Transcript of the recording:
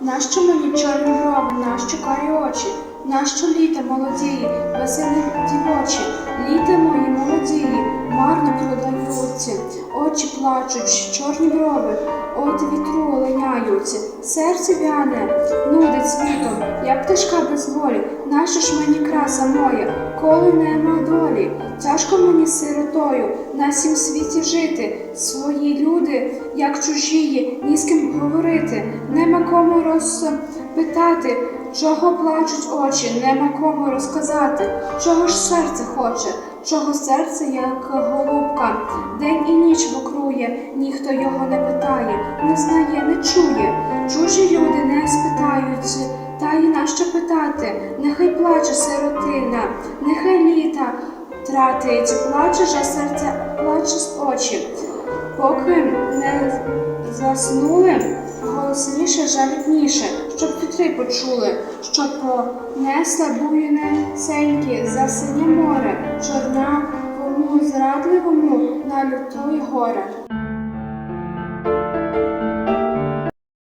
Нащо мені чорні брови, нащо карі очі? Нащо літа молодії, веселі дівочі? Літа мої молодії, марно продаються, очі плачуть, чорні брови, от вітру оленяються, серце вяне, нудить світом, як пташка без волі, нащо ж мені краса моя, коли нема долі, тяжко мені сиротою на сім світі жити, свої люди, як чужі, ні з ким говорити, нема кому розпитати, чого плачуть очі, нема кому розказати, чого ж серце хоче, чого серце, як голубка, день і ніч вокрує, ніхто його не питає, не знає, не чує. Чужі люди нащо питати, нехай плаче сиротина, нехай літа тратить, плаче же серце, плаче з очі. Поки не заснули, голосніше, жалібніше, щоб вітри почули, щоб понесла буйнесенькі за синє море, чорнявому, зрадливому на лютої горе.